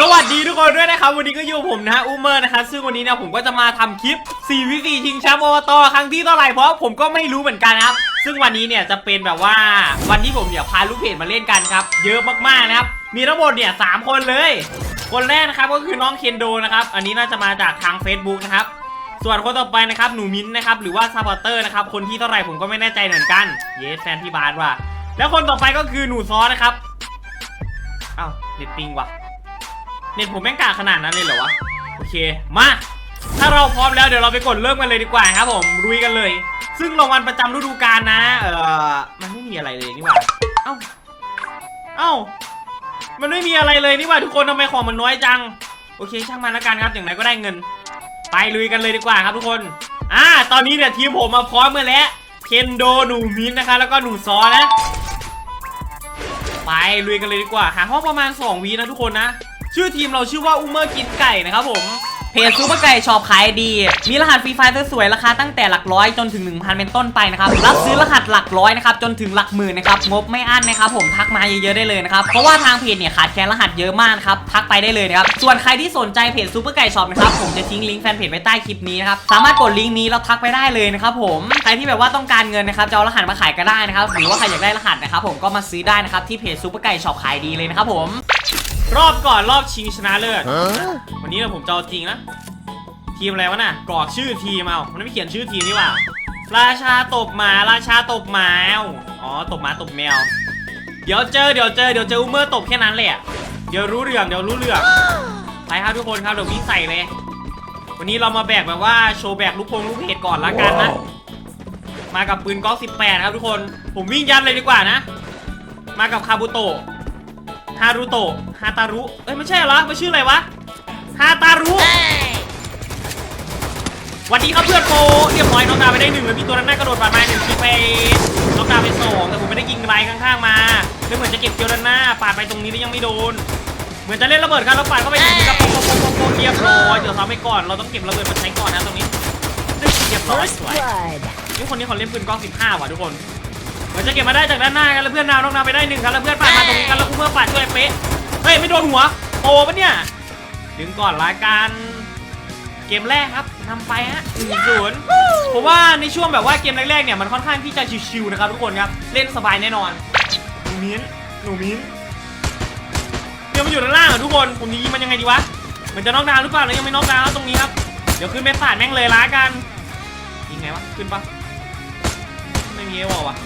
สวัสดีทุกคนด้วยนะครับวันนี้ก็อยู่ผมนะฮะอูเมอร์นะครับซึ่งวันนี้เนี่ยผมก็จะมาทำคลิป4วิธีชิงแชมป์อบตครั้งที่เท่าไหร่เพราะผมก็ไม่รู้เหมือนกันครับซึ่งวันนี้เนี่ยจะเป็นแบบว่าวันที่ผมเนี่ยพาลูกเพจมาเล่นกันครับเยอะมากๆนะครับมีทั้งหมดเนี่ยสามคนเลย คนแรกนะครับก็คือน้องเคนโดนะครับอันนี้น่าจะมาจากทาง Facebook นะครับส่วนคนต่อไปนะครับหนูมิ้นนะครับหรือว่าซัพพอร์เตอร์นะครับคนที่เท่าไหร่ผมก็ไม่แน่ใจเหมือนกันเยสแฟนพี่บาสว่ะแล้วคนต่อไปก็คือหนูซอนะครับอ้าวเน็ตปิงว่ะ เน็ตผมแม่งกาขนาดนั้นเลยเหรอวะ โอเค มา ถ้าเราพร้อมแล้วเดี๋ยวเราไปกดเริ่มกันเลยดีกว่าครับผมรุยกันเลย ซึ่งรางวัลประจำฤดูกาลนะ เออมันไม่มีอะไรเลยนี่หว่า เอ้า เอ้า มันไม่มีอะไรเลยนี่หว่าทุกคนทำไมของมันน้อยจัง โอเค ช่างมันแล้วกันครับอย่างไรก็ได้เงิน ไปลุยกันเลยดีกว่าครับทุกคน อ่า ตอนนี้เนี่ยทีมผมมาพร้อมกันแล้ว เคนโดหนูมินนะคะ แล้วก็หนูซอนะ ไปลุยกันเลยดีกว่า หาห้องประมาณ 2วีนะทุกคนนะ ชื่อทีมเราชื่อว่าอูเมอร์กินไก่นะครับผมเพจซูเปอร์ไก่ชอบขายดี มีรหัสฟรีไฟล์สวยๆราคาตั้งแต่หลักร้อยจนถึง 1,000 เป็นต้นไปนะครับ รับซื้อรหัสหลักร้อยนะครับจนถึงหลักหมื่นนะครับ งบไม่อั้นนะครับผมทักมาเยอะๆได้เลยนะครับ เพราะว่าทางเพจเนี่ยขาดแคลนรหัสเยอะมากครับ ทักไปได้เลยนะครับ ส่วนใครที่สนใจเพจซูเปอร์ไก่ชอบนะครับผมจะทิ้งลิงก์แฟนเพจไว้ใต้คลิปนี้นะครับ สามารถกดลิงก์นี้แล้วทักไปได้เลยนะครับผม ใครที่แบบว่าต้องการเงินนะครับจะเอารหัสมาขายก็ได้นะครับ หรือว่าใครอยากได้รหัสนะครับผมก็มาซื้อได้นะครับที่เพจซูเปอร์ไก่ชอบขายดีเลยนะครับผม รอบก่อนรอบชิงชนะเลิศวันนี้เนี่ยผมจะเอาจริงนะ ทีมอะไรวะน่ะกรอกชื่อทีมเอามันไม่เขียนชื่อทีมนี่หว่า ราชาตบหมาราชาตบหมาอ๋อตบหมาตบแมว เดี๋ยวเจอเดี๋ยวเจอเดี๋ยวเจออูเมอร์ตบแค่นั้นแหละเดี๋ยวรู้เรื่องเดี๋ยวรู้เรื่องไปครับทุกคนครับเดี๋ยววิ่งใส่เลย วันนี้เรามาแบกแบบว่าโชว์แบกลูกพงลูกเพจก่อนละกันนะมากับปืนก๊อก18 ครับทุกคน ผมวิ่งยันเลยดีกว่านะ มากับคาบุโตะ ฮารุโตะฮาตารุ เอ้ยไม่ใช่เหรอมันชื่ออะไรวะฮาตารุสวันนี้ครับเพื่อนโปเรียบร้อยน้องดาวไปได้หนึ่งแล้วมีตัวนั้นหน้ากระโดดผ่านมาหนึ่งคิดไปน้องดาวไปสองแต่ผมไม่ได้ยิงไรข้างๆมาแล้วเหมือนจะเก็บเกียวด้านหน้าปาดไปตรงนี้แล้วยังไม่โดน เหมือนจะเล่นระเบิดครับแล้วปาดเข้าไปยิงกระโปงโปงโปงโปงโปงเรียบร้อยเดี๋ยวซ้ำไปก่อนเราต้องเก็บระเบิดมาใช้ก่อนนะตรงนี้เรียบร้อย First สวย blood. นี่คนนี้เขาเล่นปืนกล้อง15ว่ะทุกคนเห มือนจะเก็บมาได้จากด้านหน้ากันแล้วเพื่อนดาวน้องดาวไปได้หนึ่งครับแล้วเพื่อนปาดมาตรงนี้กันแล้วกูเมื่อปาดช่วยเป๊ะเฮ้ยไม่โดนหัวโปปะเนี่ยดึงก่อนละกันเกมแรกครับนำไปฮะหนึ่งศูนย์ผมว่าในช่วงแบบว่าเกมแรกๆเนี่ยมันค่อนข้างที่จะชิวๆนะครับทุกคนครับเล่นสบายแน่นอนหนูมิ้นหนูมิ้นเดี๋ยวมันอยู่ด้านล่างอะทุกคนผมจะยิงมันยังไงดีวะมันจะน็อกดาวน์หรือเปล่าแล้วยังไม่น็อกดาวน์ตรงนี้ครับเดี๋ยวขึ้นไปปาดแม่งเลยละกันยิงไงวะขึ้นปะไม่มีเอวอลวะ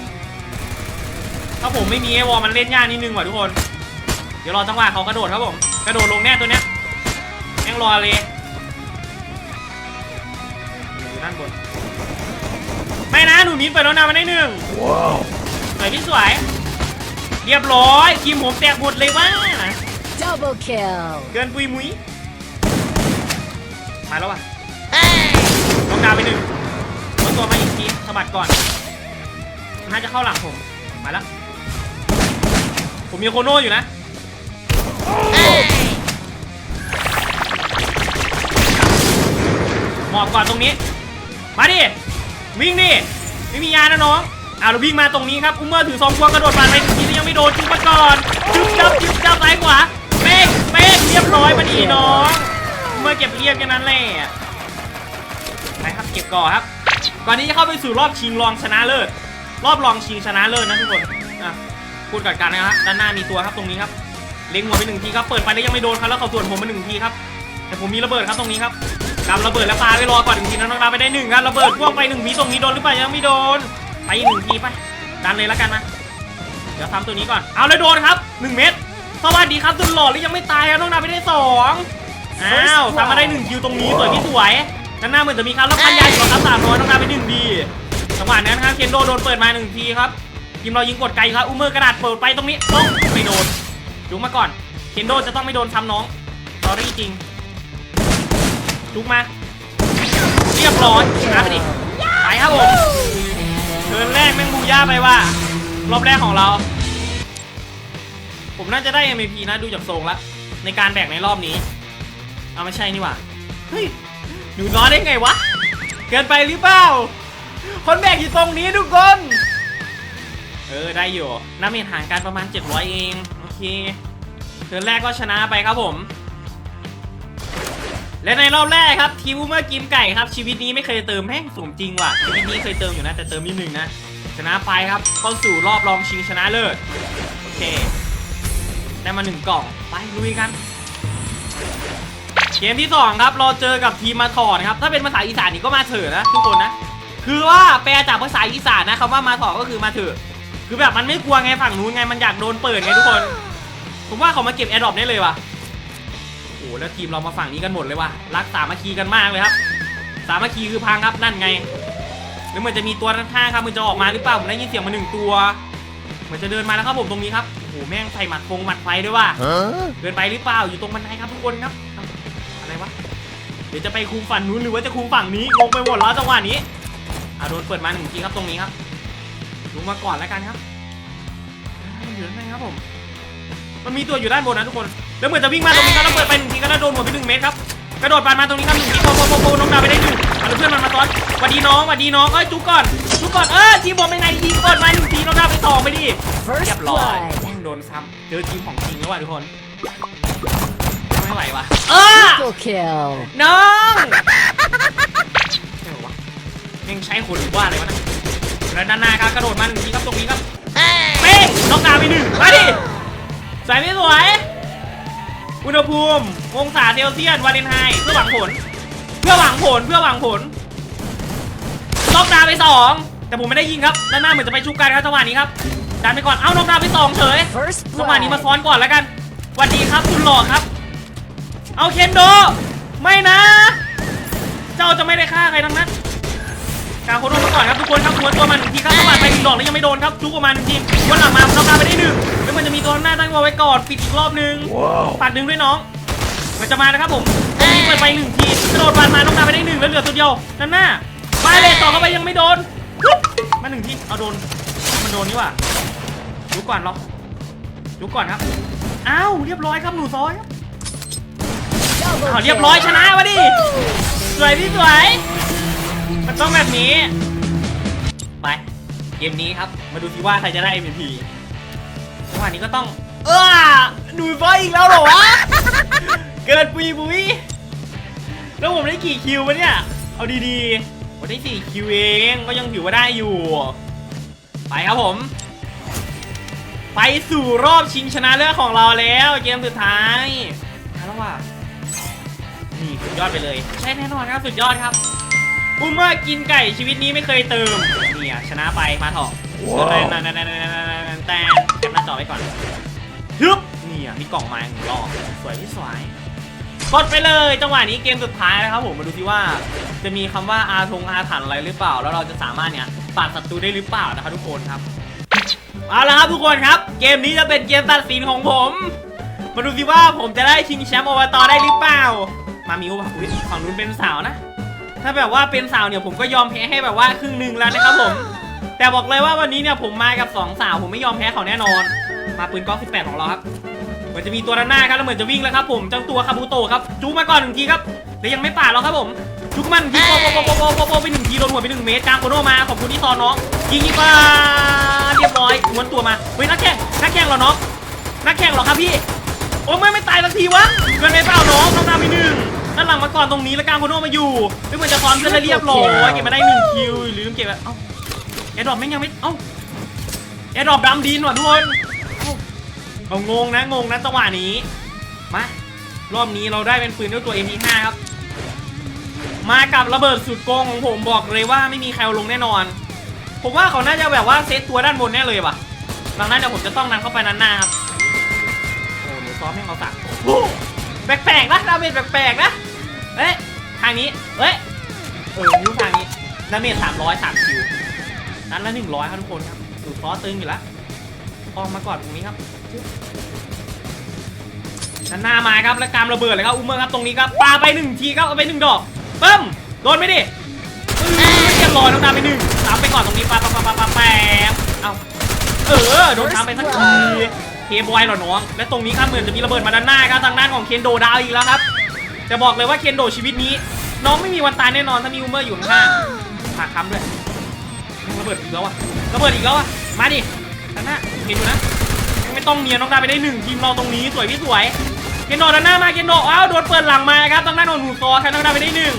ถ้าผมไม่มีเอวอลมันเล่นยากนิดนึงว่ะทุกคน เดี๋ยวรอจังหวะเขากระโดดครับผม กระโดดลงแน่ตัวเนี้ยแม่งรอเลย อยู่ด้านบน ไม่นะหนูมิ้นเปิดแล้วนามาได้หนึ่งสวยพี่สวย เรียบร้อยทีมผมแตกหมดเลยว่า Double kill. เกินปุยมุ้ยมาแล้วว่ะน้องดาวไปหนึ่งลดตัวมาอีกทีสะบัดก่อนน่าจะเข้าหลังผม มาแล้ว ผมมีโคโน่อยู่นะหมอบก่อนตรงนี้ มาดิ วิ่งดิ ไม่มียานะน้องอ่าเราวิ่งมาตรงนี้ครับอุ้มเมอร์ถือซองควงกระโดดผ่านไปทีนี้ยังไม่โดนจุ๊บมาก่อนจุ๊บจับจุ๊บจับซ้ายขวาเป๊กเป๊กเรียบร้อยมาดีน้องอุ้มเมอร์เก็บเรียบแค่นั้นแหละไปครับเก็บก่อนครับ ก่อนนี้จะเข้าไปสู่รอบชิงรองชนะเลิศรอบรองชิงชนะเลิศนะทุกคนอะ พูดกัดกันนะครับด้านหน้ามีตัวครับตรงนี้ครับเล็งหัวไปหนึ่งทีครับเปิดไปแล้วยังไม่โดนครับแล้วเขาสวนผมมาหนึ่งทีครับแต่ผมมีระเบิดครับตรงนี้ครับกำระเบิดแล้วปาไปรอก่อนหนึ่งทีนะน้องดาไปได้หนึ่งครับระเบิดพ่วงไปหนึ่งทีตรงนี้โดนหรือเปล่ายังไม่โดนไปหนึ่งทีไปดันเลยแล้วกันนะเดี๋ยวทำตัวนี้ก่อนเอาเลยโดนครับหนึ่งเม็ดสวัสดีครับตุนหล่อหรือยังไม่ตายครับน้องดาไปได้สองอ้าวทำมาได้หนึ่งคิวตรงนี้สวยพี่สวยด้านหน้าเหมือนจะมีครับแล้วพันยาอยู่ครับสามร้อยน้องดาไปหนึ่งดีจังหวะนั้นครับเคนโดโดนเปิดมาหนึ่งทีครับ ทีมเรายิงกดไกลครับอุ้มเมอร์กระดาษเปิดไปตรงนี้ต้องไม่โดนจุกมาก่อนเคนโดจะต้องไม่โดนซ้ำน้องสอรี่จริงจุกมา เรียบร้อยชนะไปดิไปครับผมเทิร์นแรกแม่งบูย่าไปว่ารอบแรกของเรา ผมน่าจะได้ MVP นะดูจากทรงแล้วในการแบกในรอบนี้เอาไม่ใช่นี่หว่าเฮ้ยหนูน้อยได้ไงวะ เกินไปหรือเปล่า คนแบกอยู่ตรงนี้ทุกคน เออได้อยู่น้ำเมนห่างกันประมาณ 700 เอง โอเคเทิร์นแรกก็ชนะไปครับผม และในรอบแรกครับทีมอูเมอร์กิมไก่ครับ ชีวิตนี้ไม่เคยเติมแม่งสมจริงว่ะ ชีวิตนี้เคยเติมอยู่นะ แต่เติมนิดนึงนะ ชนะไปครับเข้าสู่รอบรองชิงชนะเลิศโอเค ได้มาหนึ่งกล่องไปลุยกันเกมที่สองครับเราเจอกับทีมมาถอนครับ ถ้าเป็นภาษาอีสานนี่ก็มาเถอะนะทุกคนนะ คือว่าแปลจากภาษาอีสานนะคำว่ามาถอนก็คือมาเถอะ คือแบบมันไม่กลัวไงฝั่งนู้นไงมันอยากโดนเปิดไงทุกคน ผมว่าเขามาเก็บแอร์ดรอปได้เลยว่ะโอ้โหแล้วทีมเรามาฝั่งนี้กันหมดเลยว่ะรักสามัคคีกันมากเลยครับ สามัคคีคือพังครับนั่นไงแล้วเหมือนจะมีตัวข้างๆครับมันจะออกมาหรือเปล่าผมได้ยินเสียงมาหนึ่งตัวเหมือนจะเดินมาแล้วครับผมตรงนี้ครับโอ้โหแม่งใส่หมัดฟงหมัดไฟด้วยว่ะ Huh? เดินไปหรือเปล่าอยู่ตรงบันไดครับทุกคนครับเอ้าอะไรวะเดี๋ยวจะไปคุมฝั่งนู้นหรือว่าจะคุมฝั่งนี้งงไปหมดแล้วจังหวะนี้อะโดนเปิดมาหนึ่งทีครับตรงนี้ครับ ลงมาก่อนแล้วกันครับอ่ามันอยู่ด้านในครับผม มันมีตัวอยู่ด้านบนนะทุกคน แล้วเหมือนจะวิ่งมาตรงนี้ครับแล้วเปิดไปหนึ่งทีก็แล้วโดนหัวไปหนึ่งเมตรครับ กระโดดปานมาตรงนี้ครับหนึ่งทีโปโปโปโปน้องดาวไปได้หนึ่งเอาแล้วเพื่อนมันมาซ้อนหวัดดีน้องหวัดดีน้องเอ้ยจุกก่อนจุกก่อน เออทีมบอลเป็นไงยิงเปิดมาหนึ่งทีน้องดาวไปสองไปดิ First เรียบร้อย blood. โดนซ้ำเจอทีมของจริงแล้วว่ะทุกคน ไม่ไหวว่ะ เออ Triple kill. น้องไม่ไหววะยังใช้คนหรือว่าอะไรวะนะ แล้วด้านหน้าครับกระโดดมาหนึ่งทีครับตรงนี้ครับเป้งน็อกดาวน์ไปหนึ่งมาดิสวยไม่สวย อุณหภูมิ องศาเซลเซียสวาเลนไฮน์เพื่อหวังผล เพื่อหวังผลเพื่อหวังผลน็อกดาวน์ไปสองแต่ผมไม่ได้ยิงครับด้านหน้าเหมือนจะไปชุบกันครับจังหวะนี้ครับดันไปก่อน เอ้าน็อกดาวน์ไปสองเฉย First จังหวะนี้มา blood. ซ้อนก่อนแล้วกันสวัสดีครับคุณหลอกครับ เอาเคนโด ไม่นะ เจ้าจะไม่ได้ฆ่าใครทั้งนั้น กาโคโดมาก่อนครับทุกคนครับหัวตัวมาหนึ่งทีครับจังหวะไปหนึ่งดอกแล้วยังไม่โดนครับจุกออกมาหนึ่งทีวันหลังมาน็อกาไปได้หนึ่งแล้วมันจะมีตัวหน้าตั้งวอลไว้ก่อนปิดอีกรอบหนึงปัดดึงด้วยน้องมันจะมานะครับผมตรงนี้เปิดไปหนึ่งทีกระโดดปาดมาน้องดาไปได้หนึ่งแล้วเหลือตัวเดียวนั่นหน้าไปเลยต่อเข้าไปยังไม่โดนมาหนึ่งทีเอาโดนมันโดนนี่ว่าดูก่อนเราดูก่อนครับอ้าวเรียบร้อยครับหนูซอยครับ Double อ้าวเรียบร้อยชนะวะดิสวยพี่สวย มันต้องแบบนี้ ไป เกมนี้ครับ มาดูสิว่าใครจะได้ MVP จังหวะนี้ก็ต้อง เออหนูซอยอีกแล้วเหรอวะ เกิดปุยปุยแล้วผมได้กี่คิววะเนี่ย เอาดีๆ ผมได้สี่คิวเอง ก็ยังถือว่าได้อยู่ ไปครับผม ไปสู่รอบชิงชนะเลิศของเราแล้ว เกมสุดท้ายแล้วว่ะนี่สุดยอดไปเลย ใช่แน่นอนครับ สุดยอดครับ อุมเมอร์กินไก่ชีวิตนี้ไม่เคยเติมเนี่ยชนะไปมาเถอะว้าวแต่แต่แต่แต่แต่เก็บหน้าจอไว้ก่อนฮึบเนี่ยมีกล่องไม้หนึ่งรอบสวยที่สวยกดไปเลยจังหวะนี้เกมสุดท้ายนะครับผมมาดูสิว่าจะมีคำว่าอาทงอาถรรพ์อะไรหรือเปล่า แล้วเราจะสามารถเนี่ยปราบศัตรูได้หรือเปล่านะครับทุกคนครับเอาละครับทุกคนครับ เกมนี้จะเป็นเกมตัดสินของผม มาดูสิว่าผมจะได้ชิงแชมป์อบตได้หรือเปล่า มามิวป่ะอุ๊ยฝั่งนู้นเป็นสาวนะ ถ้าแบบว่าเป็นสาวเนี่ยผมก็ยอมแพ้ให้แบบว่าครึ่งหนึ่งแล้วนะครับผม แต่บอกเลยว่าวันนี้เนี่ยผมมากับสองสาวผมไม่ยอมแพ้เขาแน่นอน มาปืนกอล์ฟ18 ของเราครับ เหมือนจะมีตัวด้านหน้าครับแล้วเหมือนจะวิ่งแล้วครับผมเจ้าตัวคาบูโตะครับจูมาก่อนหนึ่งทีครับแต่ยังไม่ป่าดหรอกครับผมจุกมันทีโปโปโปโปโปโปไปหนึ่งทีโดนหัวไปหนึ่งเมตรกลางโคโนมาขอบคุณที่ตอนน้องยิงยิงมาเรียบร้อยม้วนตัวมาเฮ้ยนักแข่งนักแข่งเหรอน้องนักแข่งเหรอครับพี่โอ้ไม่ไม่ตายสักทีวะเกินไปเปล่าน้องน้อง ดาวไปหนึ่งด้านหลังมาก่อนตรงนี้แล้วกลางโคโนมาอยู่ไม่เหมือนจะซ้อนเพื่อนแล้วเรียบร้อยเก็บมาได้หนึ่งคิวหรือลืมเก็บอะเอ้าแอร์ดรอปไม่งยังไม่เอ้าแอร์ดรอปดำดินว่ะทุกคนเอ้าเอางงนะงงนะจังหวะนี้มารอบนี้เราได้เป็นปืนด้วยตัว MP5 ครับมากับระเบิดสุดโกงของผมบอกเลยว่าไม่มีใครเอาลงแน่นอน ผมว่าเขาน่าจะแบบว่าเซตตัวด้านบนแน่เลยว่ะดังนั้นเดี๋ยวผมจะต้องนำเข้าไปนันหน้าครับโอ้หนูซ้อมแม่งเอาสักโอ้แปลกๆนะดาเมจแปลกๆนะ เอ๊ะทางนี้เอ๊ะเออนิ้วทางนี้ดาเมจสามร้อยสามคิวนั้นละหนึ่งร้อยครับทุกคนครับหนูซ้อตึงอยู่แล้วออกมาก่อนตรงนี้ครับด้านหน้ามาครับแล้วกามระเบิดเลยครับอุ้มเมอร์ครับตรงนี้ครับปาไปหนึ่งทีครับเอาไปหนึ่งดอกปึ้มโดนไปดิเรียบร้อยน้องดาไปหนึ่งสามไปก่อนตรงนี้ปาปาปาปาปาแปมเอาเออโดนทำไปสักทีเคบอยเหรอน้อง และตรงนี้ครับเหมือนจะมีระเบิดมาด้านหน้าครับทางด้านของเคนโดดาวอีกแล้วครับ จะบอกเลยว่าเคนโดชีวิตนี้ น้องไม่มีวันตายแน่นอนถ้ามีอูเมอร์อยู่ข้างๆผักคำด้วยระเบิดอีกแล้วอะระเบิดอีกแล้วอะมาดิด้านหน้าเห็นอยู่นะไม่ต้องเนียนน้องดาไปได้หนึ่งทีมเราตรงนี้สวยพี่สวยเกนโดด้านหน้ามาเกนโดอ้าวโดนเปิดหลังมาครับทางด้านของหนูซอครับทางด้าไปได้หนึ่ง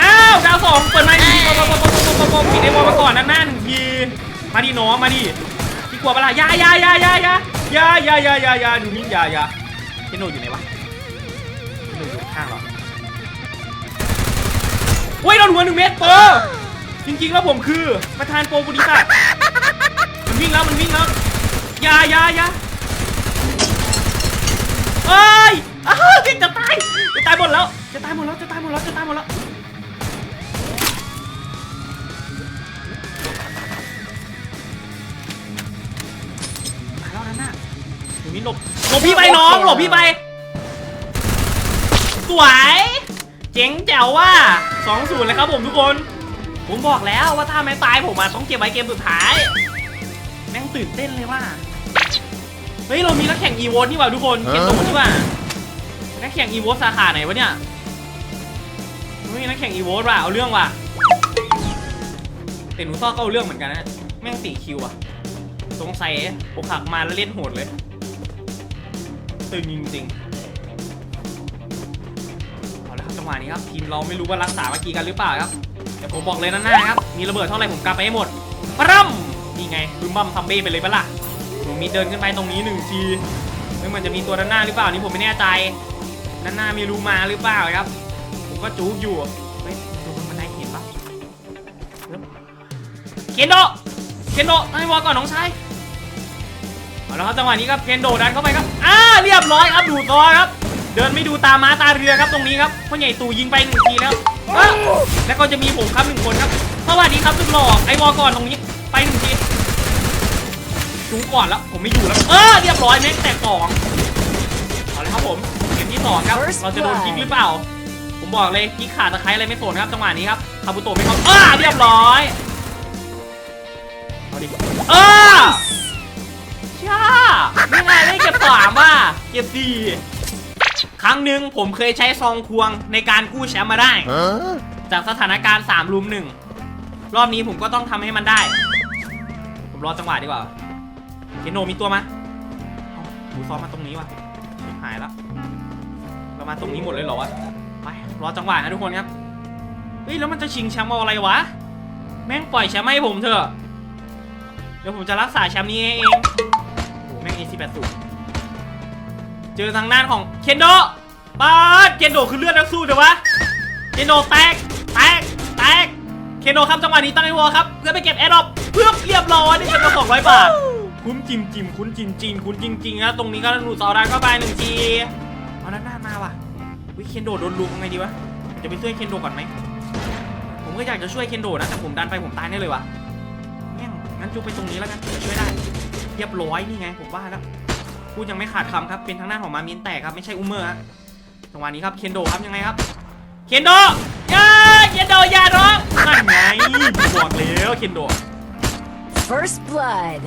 อ้าวดาวสองเปิดมาอีกทีปิดไอ้บอลมาก่อนด้านหน้าหนึ่งทีมาดิน้องมาดิพี่กลัวเปล่ะยายายายายายายายาอยาอยาดูนี่อยายาเกนโดอยู่ไหนวะ ข้างเหรอโอ้ยโดนหัวหนึ่งเมตรเปอร์จริงๆแล้วผมคือประธานโปรบุริษัทมันวิ่งแล้วมันวิ่งแล้วยายายาเอ้ยอ้าวจะตายจะตายหมดแล้วจะตายหมดแล้วจะตายหมดแล้วจะตายหมดแล้วตายแล้วนั่นน่ะหนูมินหลบหลบพี่ไปน้องหลบพี่ไป สวย เจ๋งแจ๋วว่าสองศูนย์เลยครับผมทุกคน ผมบอกแล้วว่าถ้าไม่ตายผมมาต้องเก็บไว้เกมสุดท้าย แม่งตื่นเต้นเลยว่า เฮ้ยเรามีนักแข่งอีโวนี่หว่าทุกคนเกมตรงนี่หว่า นักแข่งอีโวสาขาไหนวะเนี่ยไม่มีนักแข่งอีโวว่ะเอาเรื่องว่ะแต่หนูซ่อก็เอาเรื่องเหมือนกันนะ แม่งสี่คิวอะสงสัยอกหักมาแล้วเล่นโหดเลย ตึงจริงๆ หวะนี้ครับทีมเราไม่รู้ว่ารักษาเมื่อกี้กันหรือเปล่าครับแต่ผมบอกเลยนะหน้าครับมีระเบิดเท่าไรผมกลับไปให้หมดปรัมนี่ไงบึ้มบัมซัมเบ้ไปเลยปะล่ะหนูมีเดินขึ้นไปตรงนี้หนึ่งทีเฮ้ยมันจะมีตัวด้านหน้าหรือเปล่านี่ผมไม่แน่ใจด้านหน้ามีรูมาหรือเปล่าครับ ผมก็จู๊อยู่เฮ้ยดูบนบันไดเห็นปะเคนโดเคนโดตั้งให้วอลก่อนน้องชายเอาละครับจังหวะนี้ครับเคนโดดันเข้าไปครับอ่าเรียบร้อยครับดูตัวครับ เดินไม่ดูตาม้าตาเรือครับตรงนี้ครับพ่อใหญ่ตู่ยิงไปหนึ่งทีแล้วอะแล้วก็จะมีผมครับหนึ่งคนครับสวัสดีครับสุดหล่อไอวอลก่อนตรงนี้ไปหนึ่งทีจูก่อนแล้วผมไม่อยู่แล้วเออเรียบร้อยแม็กแตกสองเอาเลยครับผมเกมที่สองครับ First เราจะโดน blood กิ๊กหรือเปล่า ผมบอกเลยกิ๊กขาดตะไคร้อะไรไม่สนครับจังหวะนี้ครับคาบุโตะไม่เข้าเออเรียบร้อยเอาดิเออช่าไม่ไงไม่เก็บสามว่ะเก็บสี่ ครั้งหนึ่งผมเคยใช้ซองควงในการกู้แชมป์มาได้ Huh? จากสถานการณ์3ลุมหนึ่งรอบนี้ผมก็ต้องทำให้มันได้ ผมรอจังหวะดีกว่าเคโนมีตัวมาเอ้าหูซ้อมมาตรงนี้ว่ะชิบหายแล้วเรามาตรงนี้หมดเลยเหรอวะไปรอจังหวะนะทุกคนครับเฮ้ยแล้วมันจะชิงแชมป์เอาอะไรวะ แม่งปล่อยแชมป์ให้ผมเถอะ เดี๋ยวผมจะรักษาแชมป์นี้เองโอ้โหแม่งเอซีแปดสู เจอทางด้านของเคนโดปาดเคนโดคือเลือดนักสู้เดี๋ยววะเคนโดแตกแตกแตกเคนโดครับจังหวะนี้ตั้งไอวอครับเพื่อไปเก็บแอร์ดรอปเพื่อเรียบร้อยได้เงินมาสองร้อยบาท คุ้มจิมจิมคุ้นจิมจิมคุ้นจริงๆนะตรงนี้ก็หนูต่อได้ก็ไปหนึ่งทีเอาหน้ามาว่ะวิเคนโดโดนลุมยังไงดีวะจะไปช่วยเคนโดก่อนไหมผมก็อยากจะช่วยเคนโดนะแต่ผมดันไปผมตายแน่เลยวะแม่งงั้นจุกไปตรงนี้แล้วกันจะช่วยได้ เรียบร้อยนี่ไงผมว่าแล้ว พูดยังไม่ขาดคำครับ เป็นทางหน้าของมามินแตกครับ ไม่ใช่อุมเมอร์ฮะจังหวะนี้ครับ เคนโดครับยังไงครับ เคนโดอยาเคนโดอยาร้องนั่นไงบอกแล้วเคนโด First blood.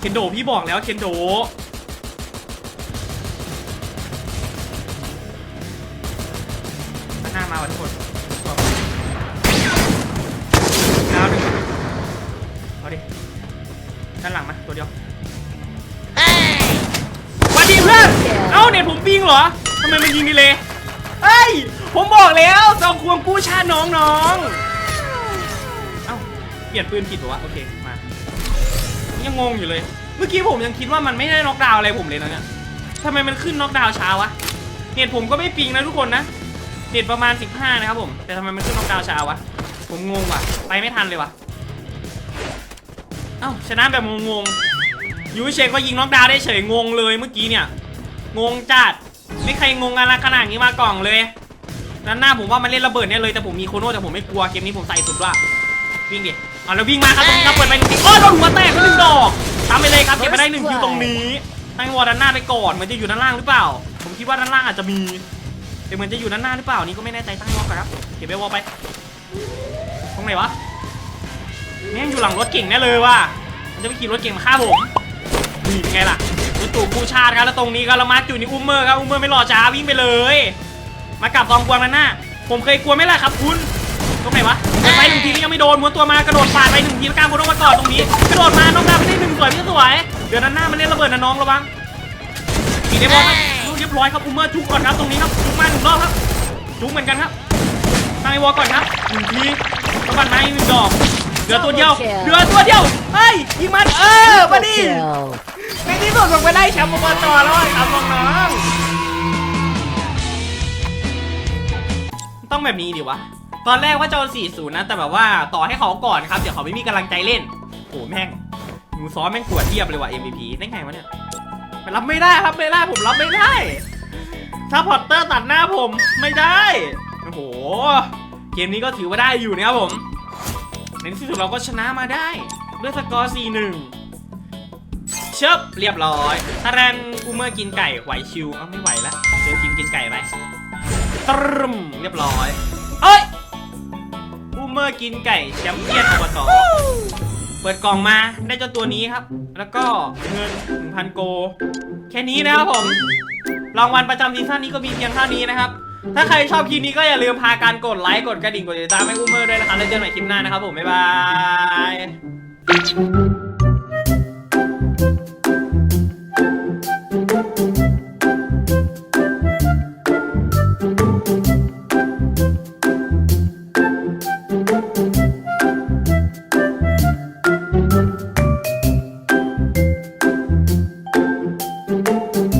เคนโดพี่บอกแล้วเคนโดหน้ามาว่ะทุกคนเอาดิเอาดิด้านหลังมาตัวเดียวาเน็ตผมปิงเหรอทำไมมันยิงดีเลยเฮ้ย ผมบอกแล้วจองควงกู้ชาติน้องๆเอ้าเปลี่ยนปืนผิดเหรอวะโอเคมายังงงอยู่เลย เมื่อกี้ผมยังคิดว่ามันไม่ได้น็อกดาวอะไรผมเลยนะเนี่ยทำไมมันขึ้นน็อกดาวช้าวะเน็ตผมก็ไม่ปิงนะทุกคนนะเน็ตประมาณ 15 นะครับผม แต่ทำไมมันขึ้นน็อกดาวช้าวะผมงงว่ะ ไปไม่ทันเลยว่ะเอ้าชนะแบบงงๆยูเชคก็ยิงน็อกดาวได้เฉยงงเลยเมื่อกี้เนี่ย งงจัดไม่ใครงงอะไรขนาดนี้มากล่องเลยด้านหน้าผมว่ามันเล่นระเบิดเนี่ยเลยแต่ผมมีโคโน่แต่ผมไม่กลัวเกมนี้ผมใส่สุดว่าวิ่งดิเอาแล้ววิ่งมาครับตรงนี้ครับเปิดไปหนึ่งทีโอ้โดนหัวแตกไปหนึ่งดอกทำไปเลยครับเก็บไปได้หนึ่งคิวตรงนี้ตั้งวอลด้านหน้าไปก่อนเหมันจะอยู่ด้านล่างหรือเปล่า ผมคิดว่าด้านล่างอาจจะมีแต่เหมือนจะอยู่ด้านหน้าหรือเปล่านี่ก็ไม่แน่ใจตั้งวอลก่อนครับเก็บไปวอลไปตรงไหนวะแม่งอยู่หลังรถเก่งแน่เลยว่ะมันจะไปขี่รถเก่งมาฆ่าผมนี่เป็นไงล่ะ รถตู่ผู้ชาติครับแล้วตรงนี้ก็ละมัดอยู่ในอุ้มเมอร์ครับอุ้มเมอร์ไม่รอช้าวิ่งไปเลย มากับตองกวางนั่นน่ะผมเคยกลัวไหมล่ะครับคุณตรงไหนวะเดินไปหนึ่งทีก็ยังไม่โดนม้วนตัวมากระโดดปาดไปหนึ่งทีแล้วกล้ามบนต้องมาก่อนตรงนี้กระโดดมาน้องดาวไปได้หนึ่งสวยพี่สวยเดี๋ยวนั้นหน้ามันเล่นระเบิดนะน้องระวังกินได้บอลครับลูกเรียบร้อยครับอูเมอร์จุกก่อนครับตรงนี้ครับจุกมาหนึ่งรอบครับจุกเหมือนกันครับตั้งไอ้วอลก่อนครับหนึ่งทีสะบัดไม้หนึ่งดอกเหลือตัวเดียวเหลือตัวเดียวเฮ้ยยิงมันเออมาดิ Kill. ในที่สุดผมก็ได้แชมป์อบตแล้วอะครับน้องๆต้องแบบนี้ดิวะ ตอนแรกว่าจะเอา4-0 นะ แต่แบบว่าต่อให้เขาก่อนครับ เดี๋ยวเขาไม่มีกำลังใจเล่น โอ้แม่งหนูซ้อมแม่งตรวจเทียบเลยว่ะ MVP ได้ไงวะเนี่ยมันรับไม่ได้ครับไม่ได้ผมรับไม่ได้ ถ้าพอตเตอร์ตัดหน้าผมไม่ได้ โอ้โห เกมนี้ก็ถือว่าได้อยู่นะครับผม ในที่สุดเราก็ชนะมาได้ ด้วยสกอร์ 4-1 เชิบเรียบร้อยถ้าแรนอูเมอร์กินไก่ไหวชิวเอ้าไม่ไหวแล้วเจอทีมกินไก่ไปตรึมเรียบร้อย เอ้ยอูเมอร์กินไก่แชมเปี้ยนอบตเปิดกล่องมาได้เจ้าตัวนี้ครับ แล้วก็เงิน 1,000 โก แค่นี้นะครับผม รางวัลประจำซีซั่นนี้ก็มีเพียงเท่านี้นะครับ ถ้าใครชอบคลิปนี้ก็อย่าลืมพาการกดไลค์ กดกระดิ่ง กดติดตามให้อูเมอร์ด้วยนะครับ แล้วเจอกันใหม่คลิปหน้านะครับผม บ๊ายบาย